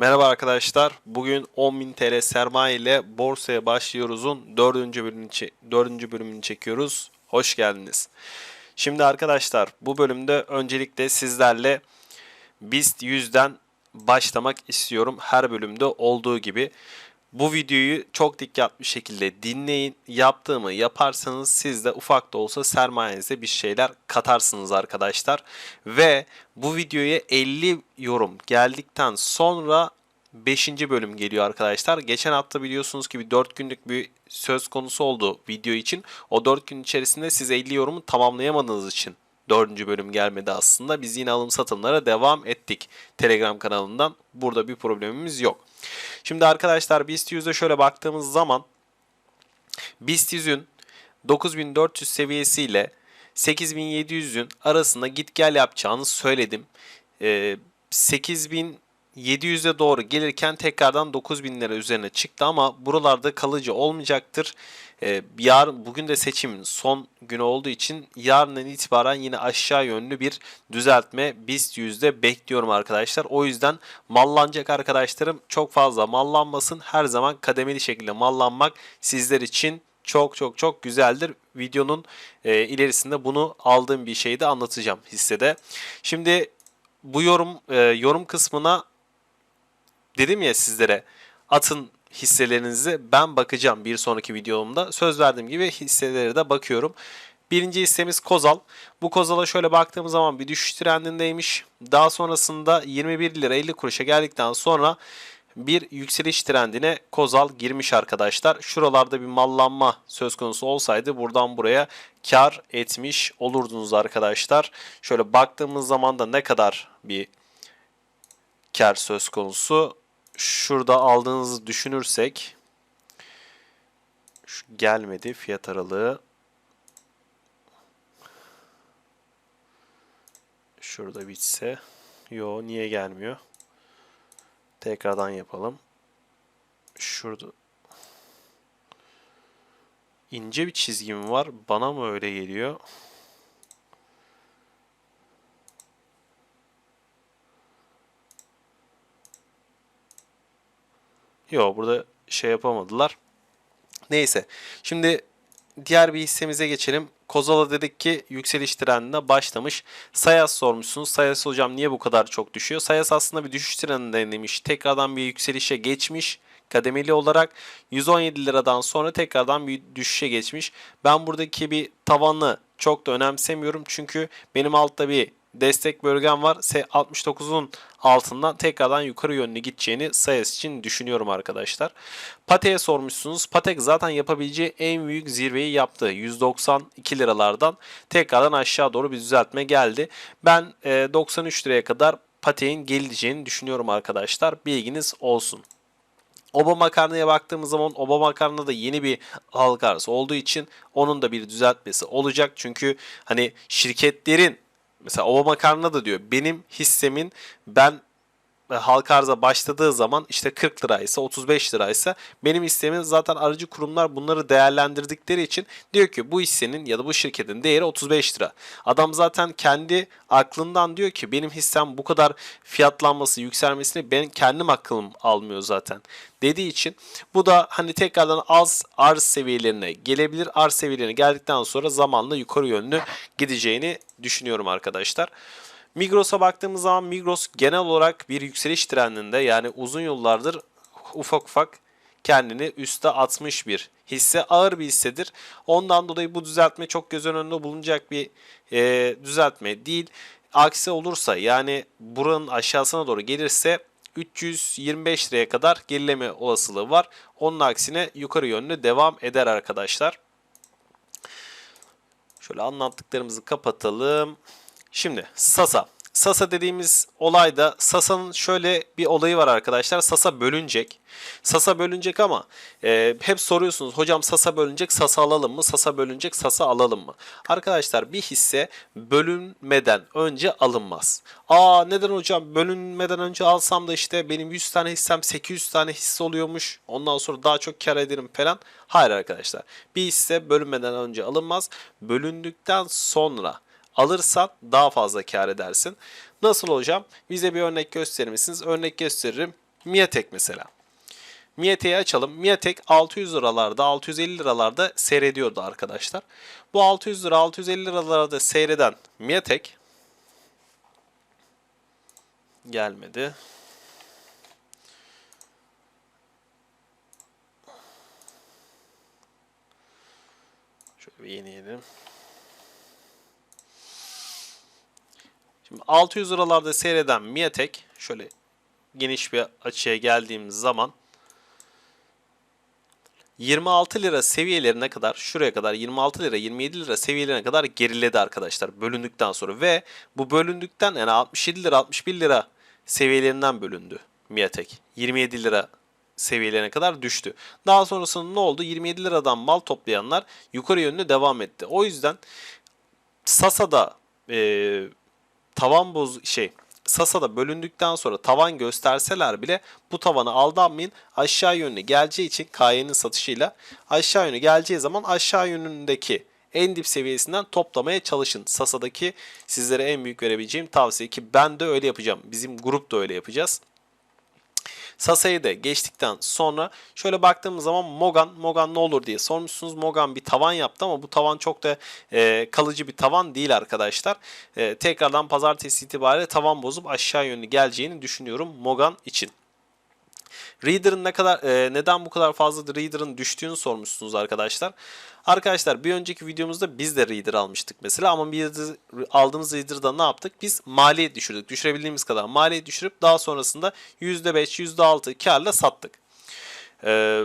Merhaba arkadaşlar. Bugün 10.000 TL sermaye ile borsaya başlıyoruz'un 4. bölümünü, çe- 4. bölümünü çekiyoruz. Hoş geldiniz. Şimdi arkadaşlar bu bölümde öncelikle sizlerle BIST 100'den başlamak istiyorum. Her bölümde olduğu gibi. Bu videoyu çok dikkatli şekilde dinleyin. Yaptığımı yaparsanız siz de ufak da olsa sermayenize bir şeyler katarsınız arkadaşlar. Ve bu videoya 50 yorum geldikten sonra 5. bölüm geliyor arkadaşlar. Geçen hafta biliyorsunuz ki bir 4 günlük bir söz konusu oldu video için. O 4 gün içerisinde siz 50 yorumu tamamlayamadığınız için dördüncü bölüm gelmedi aslında. Biz yine alım satımlara devam ettik Telegram kanalından. Burada bir problemimiz yok. Şimdi arkadaşlar BIST 100'e şöyle baktığımız zaman BIST 100'ün 9400 seviyesiyle 8700'ün arasında git gel yapacağını söyledim. Ee, 8000 700'e doğru gelirken tekrardan 9000 lira üzerine çıktı ama buralarda kalıcı olmayacaktır. Ee, yarın bugün de seçimin son günü olduğu için yarından itibaren yine aşağı yönlü bir düzeltme BIST yüzde bekliyorum arkadaşlar. O yüzden mallanacak arkadaşlarım çok fazla mallanmasın. Her zaman kademeli şekilde mallanmak sizler için çok çok çok güzeldir. Videonun e, ilerisinde bunu aldığım bir şeyi de anlatacağım hissede. Şimdi bu yorum e, yorum kısmına dedim ya sizlere atın hisselerinizi ben bakacağım bir sonraki videomda. Söz verdiğim gibi hisselere de bakıyorum. Birinci hissemiz Kozal. Bu Kozal'a şöyle baktığımız zaman bir düşüş trendindeymiş. Daha sonrasında 21 lira 50 kuruşa geldikten sonra bir yükseliş trendine Kozal girmiş arkadaşlar. Şuralarda bir mallanma söz konusu olsaydı buradan buraya kar etmiş olurdunuz arkadaşlar. Şöyle baktığımız zaman da ne kadar bir kar söz konusu. Şurada aldığınızı düşünürsek şu gelmedi fiyat aralığı. Şurada bitse. Yo niye gelmiyor? Tekrardan yapalım. Şurada ince bir çizgim var. Bana mı öyle geliyor? Yo burada şey yapamadılar. Neyse. Şimdi diğer bir hissemize geçelim. Kozala dedik ki yükseliş trendine başlamış. Sayas sormuşsunuz. Sayas hocam niye bu kadar çok düşüyor? Sayas aslında bir düşüş trendindeymiş. Tekrardan bir yükselişe geçmiş. Kademeli olarak 117 liradan sonra tekrardan bir düşüşe geçmiş. Ben buradaki bir tavanı çok da önemsemiyorum. Çünkü benim altta bir destek bölgem var. 69'un altından tekrardan yukarı yönlü gideceğini Sayas için düşünüyorum arkadaşlar. Patek'e sormuşsunuz. Patek zaten yapabileceği en büyük zirveyi yaptı. 192 liralardan tekrardan aşağı doğru bir düzeltme geldi. Ben e, 93 liraya kadar Patek'in geleceğini düşünüyorum arkadaşlar. Bilginiz olsun. Oba makarnaya baktığımız zaman Oba makarna da yeni bir halka arası olduğu için onun da bir düzeltmesi olacak. Çünkü hani şirketlerin mesela Oba makarna da diyor benim hissemin ben halka arıza başladığı zaman işte 40 liraysa 35 liraysa benim hissemin zaten aracı kurumlar bunları değerlendirdikleri için diyor ki bu hissenin ya da bu şirketin değeri 35 lira. Adam zaten kendi aklından diyor ki benim hissem bu kadar fiyatlanması yükselmesini ben kendim aklım almıyor zaten dediği için bu da hani tekrardan az arz seviyelerine gelebilir. Arz seviyelerine geldikten sonra zamanla yukarı yönlü gideceğini düşünüyorum arkadaşlar. Migros'a baktığımız zaman Migros genel olarak bir yükseliş trendinde yani uzun yıllardır ufak ufak kendini üste atmış bir hisse ağır bir hissedir. Ondan dolayı bu düzeltme çok göz önünde bulunacak bir e, düzeltme değil. Aksi olursa yani buranın aşağısına doğru gelirse 325 liraya kadar gerileme olasılığı var. Onun aksine yukarı yönlü devam eder arkadaşlar. Şöyle anlattıklarımızı kapatalım. Şimdi Sasa. Sasa dediğimiz olayda Sasa'nın şöyle bir olayı var arkadaşlar. Sasa bölünecek. Sasa bölünecek ama e, hep soruyorsunuz hocam Sasa bölünecek Sasa alalım mı? Sasa bölünecek Sasa alalım mı? Arkadaşlar bir hisse bölünmeden önce alınmaz. Aa neden hocam bölünmeden önce alsam da işte benim 100 tane hissem 800 tane hisse oluyormuş. Ondan sonra daha çok kar ederim falan. Hayır arkadaşlar. Bir hisse bölünmeden önce alınmaz. Bölündükten sonra alırsan daha fazla kar edersin. Nasıl hocam? Bize bir örnek gösterir misiniz? Örnek gösteririm. Miatek mesela. Miatek'i açalım. Miatek 600 liralarda, 650 liralarda seyrediyordu arkadaşlar. Bu 600 lira, 650 liralarda seyreden Miatek gelmedi. Şöyle bir yenileyelim. Şimdi 600 liralarda seyreden Miatek şöyle geniş bir açıya geldiğimiz zaman 26 lira seviyelerine kadar şuraya kadar 26 lira 27 lira seviyelerine kadar geriledi arkadaşlar bölündükten sonra ve bu bölündükten yani 67 lira 61 lira seviyelerinden bölündü Miatek. 27 lira seviyelerine kadar düştü. Daha sonrasında ne oldu? 27 liradan mal toplayanlar yukarı yönlü devam etti. O yüzden Sasa'da e, tavan boz şey Sasa'da bölündükten sonra tavan gösterseler bile bu tavana aldanmayın. Aşağı yönlü geleceği için KY'nin satışıyla aşağı yönlü geleceği zaman aşağı yönündeki en dip seviyesinden toplamaya çalışın. Sasa'daki sizlere en büyük verebileceğim tavsiye ki ben de öyle yapacağım. Bizim grup da öyle yapacağız. Sasa'yı da geçtikten sonra şöyle baktığımız zaman Mogan, Mogan ne olur diye sormuşsunuz. Mogan bir tavan yaptı ama bu tavan çok da e, kalıcı bir tavan değil arkadaşlar. E, tekrardan pazartesi itibariyle tavan bozup aşağı yönlü geleceğini düşünüyorum Mogan için. Reader'ın ne kadar e, neden bu kadar fazla Reader'ın düştüğünü sormuşsunuz arkadaşlar. Arkadaşlar bir önceki videomuzda biz de Reader almıştık mesela ama bir aldığımız Reader'da ne yaptık? Biz maliyet düşürdük. Düşürebildiğimiz kadar maliyet düşürüp daha sonrasında %5, %6 karla sattık. Ee,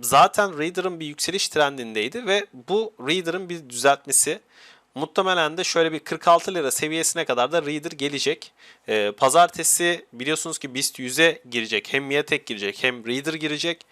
zaten Reader'ın bir yükseliş trendindeydi ve bu Reader'ın bir düzeltmesi Muhtemelen de şöyle bir 46 lira seviyesine kadar da Reader gelecek. Ee, pazartesi biliyorsunuz ki BIST 100'e girecek. Hem Miatek girecek hem Reader girecek.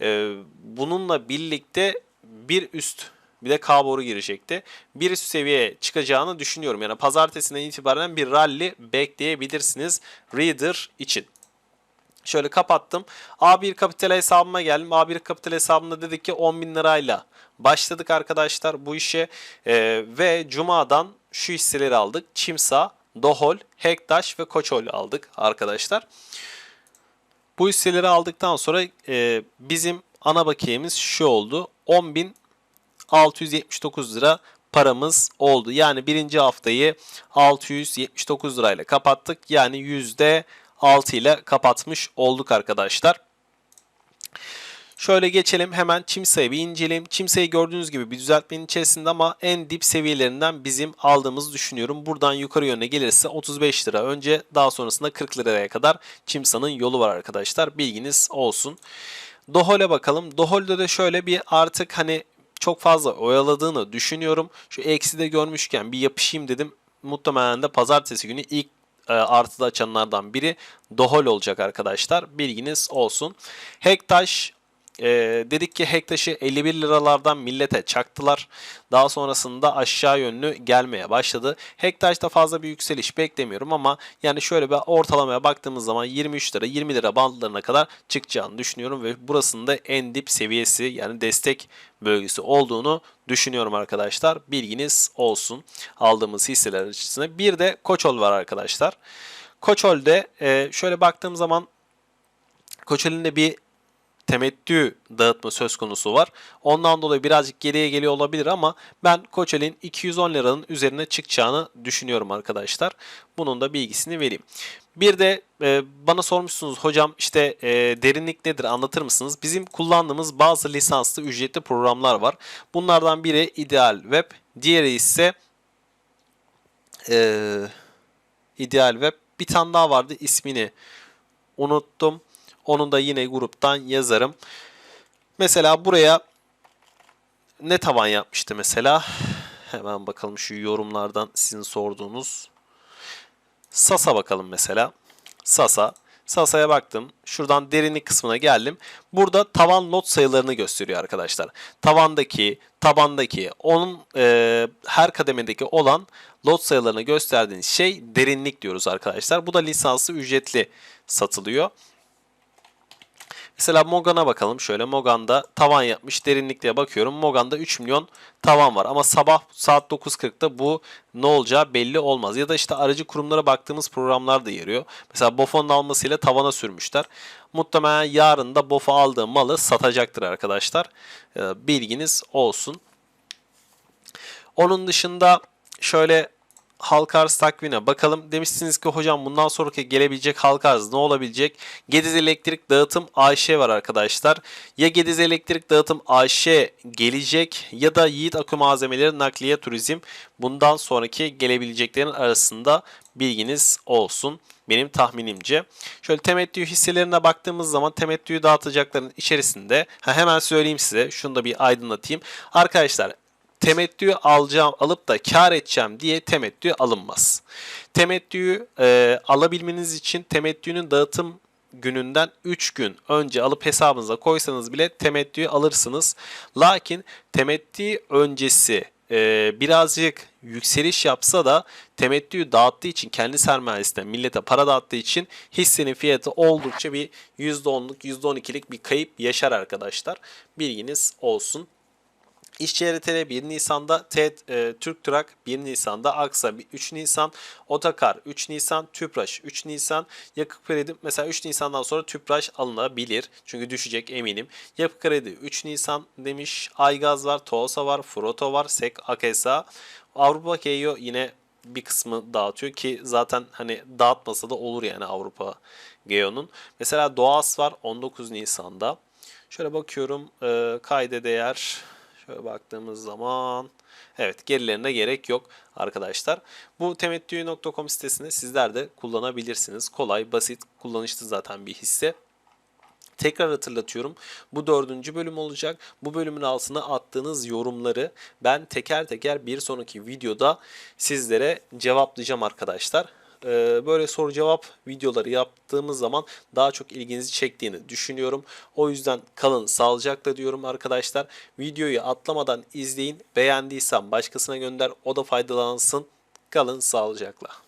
Ee, bununla birlikte bir üst bir de K girecekti. Bir üst seviyeye çıkacağını düşünüyorum. Yani pazartesinden itibaren bir rally bekleyebilirsiniz Reader için. Şöyle kapattım. A1 kapital hesabıma geldim. A1 kapital hesabımda dedik ki 10 bin lirayla başladık arkadaşlar bu işe. Ee, ve Cuma'dan şu hisseleri aldık. Çimsa, Dohol, Hektaş ve Koçol aldık arkadaşlar. Bu hisseleri aldıktan sonra e, bizim ana bakiyemiz şu oldu. 10.679 lira paramız oldu. Yani birinci haftayı 679 lirayla kapattık. Yani yüzde 6 ile kapatmış olduk arkadaşlar. Şöyle geçelim hemen Çimsa'yı bir inceleyelim. Çimsa'yı gördüğünüz gibi bir düzeltmenin içerisinde ama en dip seviyelerinden bizim aldığımızı düşünüyorum. Buradan yukarı yöne gelirse 35 lira önce daha sonrasında 40 liraya kadar Çimsa'nın yolu var arkadaşlar. Bilginiz olsun. Dohol'e bakalım. Dohol'de de şöyle bir artık hani çok fazla oyaladığını düşünüyorum. Şu eksi de görmüşken bir yapışayım dedim. Muhtemelen de pazartesi günü ilk artıda açanlardan biri Dohol olacak arkadaşlar. Bilginiz olsun. Hektaş e, dedik ki Hektaş'ı 51 liralardan millete çaktılar. Daha sonrasında aşağı yönlü gelmeye başladı. Hektaş'ta fazla bir yükseliş beklemiyorum ama yani şöyle bir ortalamaya baktığımız zaman 23 lira 20 lira bandlarına kadar çıkacağını düşünüyorum ve burasında en dip seviyesi yani destek bölgesi olduğunu düşünüyorum arkadaşlar. Bilginiz olsun aldığımız hisseler açısından. Bir de Koçol var arkadaşlar. Koçol'de e, şöyle baktığım zaman Koçol'ün de bir temettü dağıtma söz konusu var. Ondan dolayı birazcık geriye geliyor olabilir ama ben Koçel'in 210 liranın üzerine çıkacağını düşünüyorum arkadaşlar. Bunun da bilgisini vereyim. Bir de e, bana sormuşsunuz hocam işte e, derinlik nedir anlatır mısınız? Bizim kullandığımız bazı lisanslı ücretli programlar var. Bunlardan biri Ideal Web, diğeri ise e, Ideal Web. Bir tane daha vardı ismini unuttum. Onun da yine gruptan yazarım. Mesela buraya ne tavan yapmıştı mesela? Hemen bakalım şu yorumlardan sizin sorduğunuz. Sasa bakalım mesela. Sasa. Sasa'ya baktım. Şuradan derinlik kısmına geldim. Burada tavan lot sayılarını gösteriyor arkadaşlar. Tavandaki, tabandaki, onun e, her kademedeki olan lot sayılarını gösterdiğiniz şey derinlik diyoruz arkadaşlar. Bu da lisanslı ücretli satılıyor. Mesela Mogan'a bakalım. Şöyle Mogan'da tavan yapmış. Derinlikte bakıyorum. Mogan'da 3 milyon tavan var. Ama sabah saat 9.40'da bu ne olacağı belli olmaz. Ya da işte aracı kurumlara baktığımız programlar da yarıyor. Mesela Bofon'un almasıyla tavana sürmüşler. Muhtemelen yarın da Bofo aldığı malı satacaktır arkadaşlar. Ee, Bilginiz olsun. Onun dışında şöyle halka arz takvimine bakalım. Demişsiniz ki hocam bundan sonraki gelebilecek halka arz ne olabilecek? Gediz Elektrik Dağıtım AŞ var arkadaşlar. Ya Gediz Elektrik Dağıtım AŞ gelecek ya da Yiğit Akü Malzemeleri Nakliye Turizm bundan sonraki gelebileceklerin arasında bilginiz olsun benim tahminimce. Şöyle temettü hisselerine baktığımız zaman temettüyü dağıtacakların içerisinde ha hemen söyleyeyim size şunu da bir aydınlatayım. Arkadaşlar temettüyü alacağım alıp da kar edeceğim diye temettü alınmaz. Temettüyü e, alabilmeniz için temettünün dağıtım gününden 3 gün önce alıp hesabınıza koysanız bile temettüyü alırsınız. Lakin temettü öncesi e, birazcık yükseliş yapsa da temettüyü dağıttığı için kendi sermayesinden millete para dağıttığı için hissenin fiyatı oldukça bir %10'luk %12'lik bir kayıp yaşar arkadaşlar. Bilginiz olsun. İşçi RTL 1 Nisan'da, TED, e, Türk Trak 1 Nisan'da, Aksa 3 Nisan, Otakar 3 Nisan, Tüpraş 3 Nisan, Yakıp Kredi mesela 3 Nisan'dan sonra Tüpraş alınabilir. Çünkü düşecek eminim. Yapı Kredi 3 Nisan demiş. Aygaz var, Toğsa var, Froto var, Sek, Akesa. Avrupa Keyo yine bir kısmı dağıtıyor ki zaten hani dağıtmasa da olur yani Avrupa Geo'nun. Mesela Doğas var 19 Nisan'da. Şöyle bakıyorum e, kayda değer Şöyle baktığımız zaman evet gerilerine gerek yok arkadaşlar. Bu temettü.com sitesini sizler de kullanabilirsiniz. Kolay, basit, kullanışlı zaten bir hisse. Tekrar hatırlatıyorum. Bu dördüncü bölüm olacak. Bu bölümün altına attığınız yorumları ben teker teker bir sonraki videoda sizlere cevaplayacağım arkadaşlar. Ee, böyle soru cevap videoları yaptığımız zaman daha çok ilginizi çektiğini düşünüyorum. O yüzden kalın sağlıcakla diyorum arkadaşlar. Videoyu atlamadan izleyin. Beğendiysen başkasına gönder. O da faydalansın. Kalın sağlıcakla.